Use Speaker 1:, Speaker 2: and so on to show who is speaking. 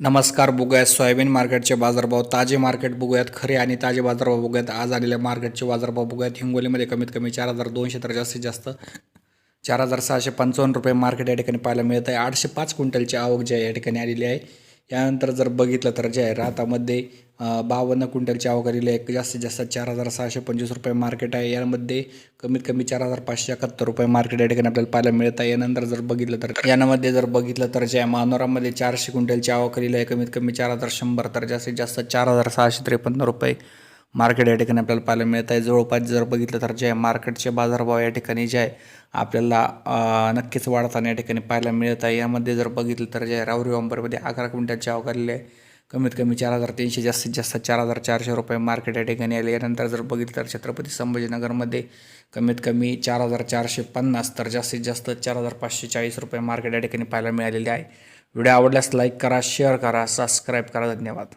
Speaker 1: नमस्कार बघूयात सोयाबीन मार्केटचे बाजारभाव. ताजे मार्केट बघूयात खरे आणि ताजे बाजारभाव बघूयात. आज आलेल्या मार्केटचे बाजारभाव बघूयात. हिंगोलीमध्ये कमीत कमी चार हजार दोनशे तर जास्तीत जास्त चार हजार सहाशे पंचावन्न रुपये मार्केट या ठिकाणी पाहायला मिळत आहे आठशे पाच क्विंटलची आवक जी आहे या ठिकाणी आलेली आहे. यानंतर जर बघितलं तर जे आहे रातामध्ये बावन्न क्विंटलच्या आवक एक जास्तीत जास्त चार हजार सहाशे पंचवीस रुपये मार्केट आहे. यामध्ये कमीत कमी चार हजार पाचशे एकाहत्तर रुपये मार्केट या ठिकाणी आपल्याला पाहायला मिळत आहे. यानंतर जर बघितलं तर यामध्ये जर बघितलं तर जे मानोरामध्ये चारशे क्विंटलच्या आवक आहे. कमीत कमी चार हजार शंभर तर जास्तीत जास्त चार हजार सहाशे त्रेपन्न रुपये मार्केट या ठिकाणी आपल्याला पाहायला मिळत आहे. जवळपास जर बघितलं तर जे आहे मार्केटचे बाजारभाव या ठिकाणी जे आहे आपल्याला नक्कीच वाढताना या ठिकाणी पाहायला मिळत आहे. यामध्ये जर बघितलं तर जे आहे रावरी अंबरमध्ये अकरा क्विंटलच्या आवक आहे. कमीत कमी चार हजार तीनशे जास्तीत जास्त चार हजार चारशे रुपये मार्केट या ठिकाणी आले. यानंतर जर बघितलं तर छत्रपती संभाजीनगरमध्ये कमीत कमी चार हजार चारशे पन्नास तर जास्तीत जास्त चार हजार पाचशे चाळीस रुपये मार्केट या ठिकाणी पाहायला मिळालेले आहे. व्हिडिओ आवडल्यास लाईक करा शेअर करा सबस्क्राईब करा. धन्यवाद.